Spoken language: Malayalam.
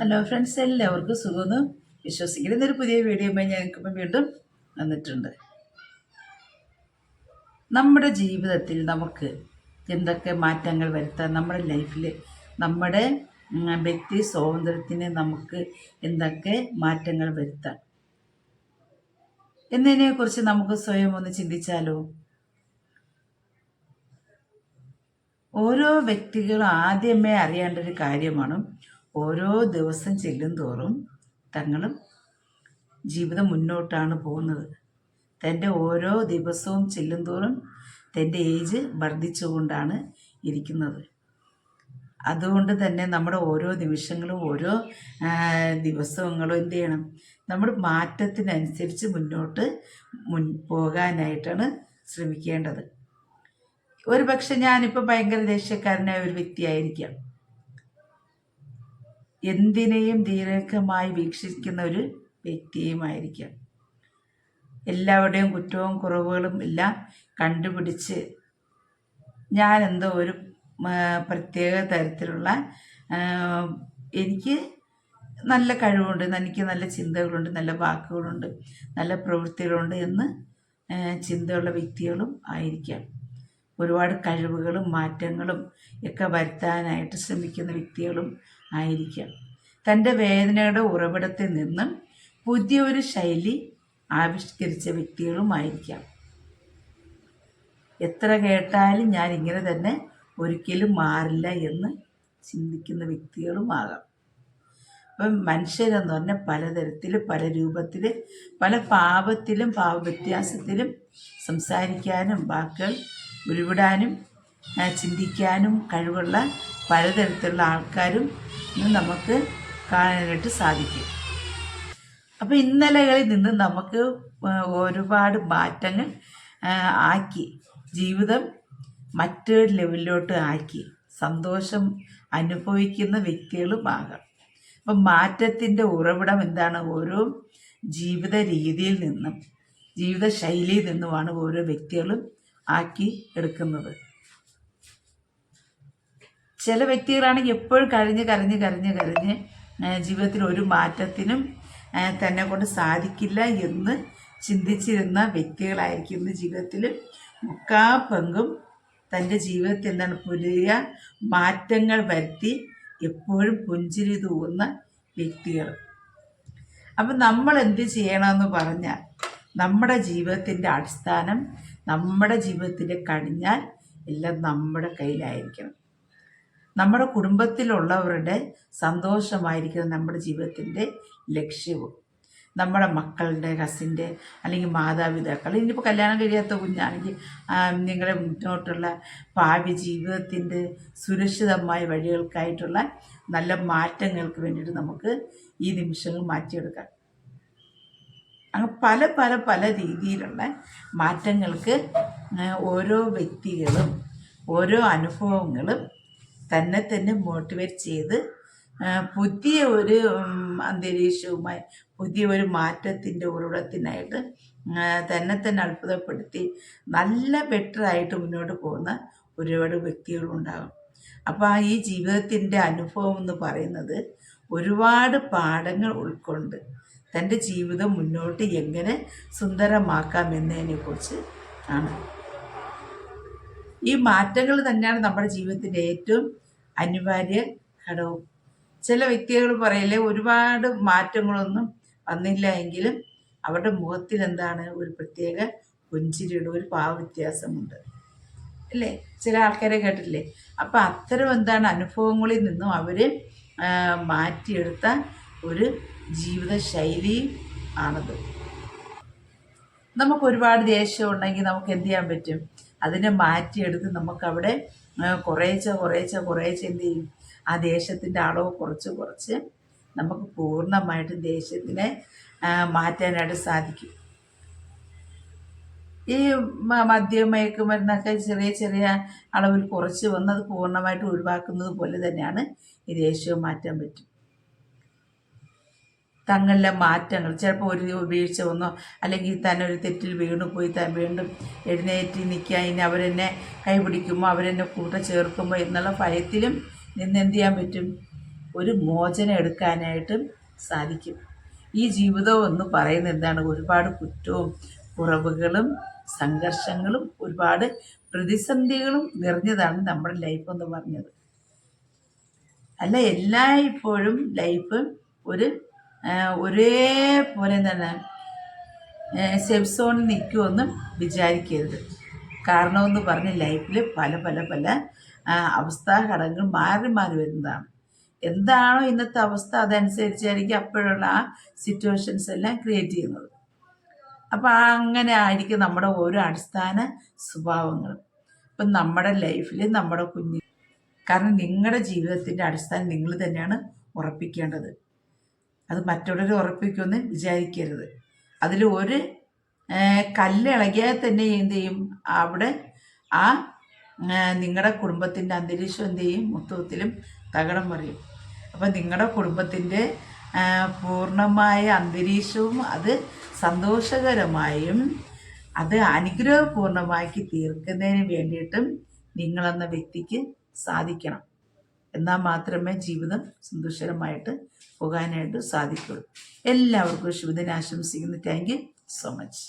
ഹലോ ഫ്രണ്ട്സ് എല്ലാവർക്കും സുഖമെന്ന് വിശ്വസിക്കുന്നു. ഒരു പുതിയ വീഡിയോയുമായി ഞങ്ങൾക്കിപ്പം വീണ്ടും വന്നിട്ടുണ്ട്. നമ്മുടെ ജീവിതത്തിൽ നമുക്ക് എന്തൊക്കെ മാറ്റങ്ങൾ വരുത്താം നമ്മുടെ ലൈഫിൽ നമ്മുടെ വ്യക്തി സ്വാതന്ത്ര്യത്തിന് നമുക്ക് എന്തൊക്കെ മാറ്റങ്ങൾ വരുത്താം എന്നതിനെക്കുറിച്ച് നമുക്ക് സ്വയം ഒന്ന് ചിന്തിച്ചാലോ? ഓരോ വ്യക്തികളും ആദ്യമേ അറിയേണ്ട ഒരു കാര്യമാണ് ഓരോ ദിവസം ചെല്ലും തോറും തങ്ങളും ജീവിതം മുന്നോട്ടാണ് പോകുന്നത്. തന്റെ ഓരോ ദിവസവും ചെല്ലും തോറും തന്റെ ഏജ് വർദ്ധിച്ചുകൊണ്ടാണ് ഇരിക്കുന്നത്. അതുകൊണ്ട് തന്നെ നമ്മുടെ ഓരോ നിമിഷങ്ങളും ഓരോ ദിവസങ്ങളും എന്ത് ചെയ്യണം? നമ്മൾ മാറ്റത്തിനനുസരിച്ച് മുന്നോട്ട് മുൻ പോകാനായിട്ടാണ് ശ്രമിക്കേണ്ടത്. ഒരു പക്ഷെ ഞാനിപ്പോൾ ഭയങ്കര ദേഷ്യക്കാരനായ ഒരു വ്യക്തിയായിരിക്കാം. എന്തിനേയും ദീർഘമായി വീക്ഷിക്കുന്ന ഒരു വ്യക്തിയുമായിരിക്കാം. എല്ലാവരുടെയും കുറ്റവും കുറവുകളും എല്ലാം കണ്ടുപിടിച്ച് ഞാൻ എന്തോ ഒരു പ്രത്യേക തരത്തിലുള്ള എനിക്ക് നല്ല കഴിവുണ്ട് എനിക്ക് നല്ല ചിന്തകളുണ്ട് നല്ല വാക്കുകളുണ്ട് നല്ല പ്രവൃത്തികളുണ്ട് എന്ന് ചിന്തയുള്ള വ്യക്തികളും ആയിരിക്കാം. ഒരുപാട് കഴിവുകളും മാറ്റങ്ങളും ഒക്കെ വരുത്താനായിട്ട് ശ്രമിക്കുന്ന വ്യക്തികളും ആയിരിക്കാം. തന്റെ വേദനയുടെ ഉറവിടത്തിൽ നിന്നും പുതിയൊരു ശൈലി ആവിഷ്കരിച്ച വ്യക്തികളുമായിരിക്കാം. എത്ര കേട്ടാലും ഞാൻ ഇങ്ങനെ തന്നെ ഒരിക്കലും മാറില്ല എന്ന് ചിന്തിക്കുന്ന വ്യക്തികളുമാകാം. അപ്പം മനുഷ്യരെന്ന് പറഞ്ഞാൽ പലതരത്തിൽ പല രൂപത്തിൽ പല പാപത്തിലും പാവ വ്യത്യാസത്തിലും സംസാരിക്കാനും വാക്കുകൾ ഉരുവിടാനും ചിന്തിക്കാനും കഴിവുള്ള പലതരത്തിലുള്ള ആൾക്കാരും ഇന്ന് നമുക്ക് കാണാനായിട്ട് സാധിക്കും. അപ്പോൾ ഇന്നലകളിൽ നിന്ന് നമുക്ക് ഒരുപാട് മാറ്റങ്ങൾ ആക്കി. ജീവിതം മറ്റൊരു ലെവലിലോട്ട് ആക്കി. സന്തോഷം അനുഭവിക്കുന്ന വ്യക്തികളും ആകാം. അപ്പം മാറ്റത്തിന്റെ ഉറവിടം എന്താണ്? ഓരോ ജീവിത രീതിയിൽ നിന്നും ജീവിത ശൈലിയിൽ നിന്നുമാണ് ഓരോ വ്യക്തികളും ആക്കി എടുക്കുന്നത്. ചില വ്യക്തികളാണെങ്കിൽ എപ്പോഴും കരഞ്ഞ് കരഞ്ഞ് കരഞ്ഞ് കരഞ്ഞ് ജീവിതത്തിൽ ഒരു മാറ്റത്തിനും തന്നെ കൊണ്ട് സാധിക്കില്ല എന്ന് ചിന്തിച്ചിരുന്ന വ്യക്തികളായിരിക്കും ഇന്ന് ജീവിതത്തിൽ മുക്കാ പങ്കും തന്റെ ജീവിതത്തിൽ എന്താണ് പുതിയ മാറ്റങ്ങൾ വരുത്തി എപ്പോഴും പുഞ്ചിരി തൂവുന്ന വ്യക്തികൾ. അപ്പം നമ്മൾ എന്ത് ചെയ്യണമെന്ന് പറഞ്ഞാൽ നമ്മുടെ ജീവിതത്തിന്റെ അടിസ്ഥാനം നമ്മുടെ ജീവിതത്തിന്റെ കടിഞ്ഞാൽ എല്ലാം നമ്മുടെ കയ്യിലായിരിക്കണം. നമ്മുടെ കുടുംബത്തിലുള്ളവരുടെ സന്തോഷമായിരിക്കണം നമ്മുടെ ജീവിതത്തിന്റെ ലക്ഷ്യവും. നമ്മുടെ മക്കളുടെ കസിന്റെ അല്ലെങ്കിൽ മാതാപിതാക്കൾ. ഇനിയിപ്പോൾ കല്യാണം കഴിയാത്ത കുഞ്ഞാണെങ്കിൽ നിങ്ങളുടെ മുന്നോട്ടുള്ള ഭാവി ജീവിതത്തിന്റെ സുരക്ഷിതമായ വഴികൾക്കായിട്ടുള്ള നല്ല മാറ്റങ്ങൾക്ക് വേണ്ടിയിട്ട് നമുക്ക് ഈ നിമിഷങ്ങൾ മാറ്റിയെടുക്കാം. അങ്ങനെ പല പല പല രീതിയിലുള്ള മാറ്റങ്ങൾക്ക് ഓരോ വ്യക്തികളും ഓരോ അനുഭവങ്ങളും തന്നെ തന്നെ മോട്ടിവേറ്റ് ചെയ്ത് പുതിയ ഒരു അന്തരീക്ഷവുമായി പുതിയ ഒരു മാറ്റത്തിന്റെ ഉറവിടത്തിനായിട്ട് തന്നെ തന്നെ അത്ഭുതപ്പെടുത്തി നല്ല ബെറ്ററായിട്ട് മുന്നോട്ട് പോകുന്ന ഒരുപാട് വ്യക്തികളുണ്ടാകും. അപ്പോൾ ആ ഈ ജീവിതത്തിന്റെ അനുഭവം എന്ന് പറയുന്നത് ഒരുപാട് പാഠങ്ങൾ ഉൾക്കൊണ്ട് തന്റെ ജീവിതം മുന്നോട്ട് എങ്ങനെ സുന്ദരമാക്കാം എന്നതിനെക്കുറിച്ച് ആണ്. ഈ മാറ്റങ്ങൾ തന്നെയാണ് നമ്മുടെ ജീവിതത്തിന്റെ ഏറ്റവും അനിവാര്യ ഘടകം ചില വ്യക്തികൾ പറയില്ലേ ഒരുപാട് മാറ്റങ്ങളൊന്നും വന്നില്ല എങ്കിലും അവരുടെ മുഖത്തിൽ എന്താണ് ഒരു പ്രത്യേക പുഞ്ചിരിയുടെ ഒരു പാവ വ്യത്യാസമുണ്ട്. അല്ലേ? ചില ആൾക്കാരെ കേട്ടില്ലേ അപ്പം അത്തരം എന്താണ് അനുഭവങ്ങളിൽ നിന്നും അവർ മാറ്റിയെടുത്ത ഒരു ജീവിത ശൈലിയും ആണത്. നമുക്ക് ഒരുപാട് ദേഷ്യം ഉണ്ടെങ്കിൽ നമുക്ക് എന്ത് ചെയ്യാൻ പറ്റും? അതിനെ മാറ്റിയെടുത്ത് നമുക്കവിടെ കുറേച്ച കുറേശ്ശെ കുറേശ്ശെ എന്ത് ചെയ്യും? ആ ദേശത്തിന്റെ അളവ് കുറച്ച് കുറച്ച് നമുക്ക് പൂർണമായിട്ടും ദേശത്തിനെ ആ, മാറ്റാനായിട്ട് സാധിക്കും. ഈ മദ്യം മയക്കുമരുന്നൊക്കെ ചെറിയ ചെറിയ അളവിൽ കുറച്ച് വന്നത് പൂർണമായിട്ട് ഒഴിവാക്കുന്നത് പോലെ തന്നെയാണ് ഈ ദേഷ്യവും മാറ്റാൻ പറ്റും. തങ്ങളിലെ മാറ്റങ്ങൾ ചിലപ്പോൾ ഒരു വീഴ്ച വന്നോ അല്ലെങ്കിൽ തന്നെ ഒരു തെറ്റിൽ വീണു പോയി വീണ്ടും എഴുന്നേറ്റ് നിൽക്കുക ഇനി അവരെന്നെ കൈപിടിക്കുമ്പോൾ അവരെന്നെ കൂട്ട ചേർക്കുമ്പോൾ എന്നുള്ള ഭയത്തിലും നിന്നെന്ത് ചെയ്യാൻ പറ്റും? ഒരു മോചനം എടുക്കാനായിട്ടും സാധിക്കും. ഈ ജീവിതം എന്ന് പറയുന്നത് എന്താണ്? ഒരുപാട് കുറ്റവും കുറവുകളും സംഘർഷങ്ങളും ഒരുപാട് പ്രതിസന്ധികളും നിറഞ്ഞതാണ് നമ്മുടെ ലൈഫ് എന്ന് പറഞ്ഞത്. അല്ല എല്ലായ്പ്പോഴും ലൈഫ് ഒരു ഒരേപോലെ പോലെ സേഫ് സോണിൽ നിൽക്കുമെന്ന് വിചാരിക്കരുത്. കാരണമെന്ന് പറഞ്ഞ് ലൈഫിൽ പല പല പല അവസ്ഥാ ഘടകങ്ങൾ മാറി മാറി വരുന്നതാണ്. എന്താണോ ഇന്നത്തെ അവസ്ഥ അതനുസരിച്ചായിരിക്കും അപ്പോഴുള്ള ആ സിറ്റുവേഷൻസ് എല്ലാം ക്രിയേറ്റ് ചെയ്യുന്നത്. അപ്പോൾ അങ്ങനെ ആയിരിക്കും നമ്മുടെ ഓരോ അടിസ്ഥാന സ്വഭാവങ്ങളും. ഇപ്പം നമ്മുടെ ലൈഫിൽ നമ്മുടെ കുഞ്ഞ് കാരണം നിങ്ങളുടെ ജീവിതത്തിന്റെ അടിസ്ഥാനം നിങ്ങൾ തന്നെയാണ് ഉറപ്പിക്കേണ്ടത്. അത് മറ്റുള്ളവരെ ഉറപ്പിക്കുമെന്ന് വിചാരിക്കരുത്. അതിൽ ഒരു കല്ല് തന്നെ എന്ത് ചെയ്യും? അവിടെ ആ നിങ്ങളുടെ കുടുംബത്തിന്റെ അന്തരീക്ഷം എന്ത് ചെയ്യും? മൊത്തത്തിലും തകടം മറിയും. അപ്പം നിങ്ങളുടെ കുടുംബത്തിന്റെ പൂർണമായ അന്തരീക്ഷവും അത് സന്തോഷകരമായും അത് അനുഗ്രഹപൂർണമാക്കി തീർക്കുന്നതിന് വേണ്ടിയിട്ടും നിങ്ങളെന്ന വ്യക്തിക്ക് സാധിക്കണം. എന്നാൽ മാത്രമേ ജീവിതം സന്തോഷകരമായിട്ട് പോകാനായിട്ട് സാധിക്കുള്ളൂ എല്ലാവർക്കും ശുഭദിനം ആശംസിക്കുന്നു താങ്ക് യു സോ മച്ച്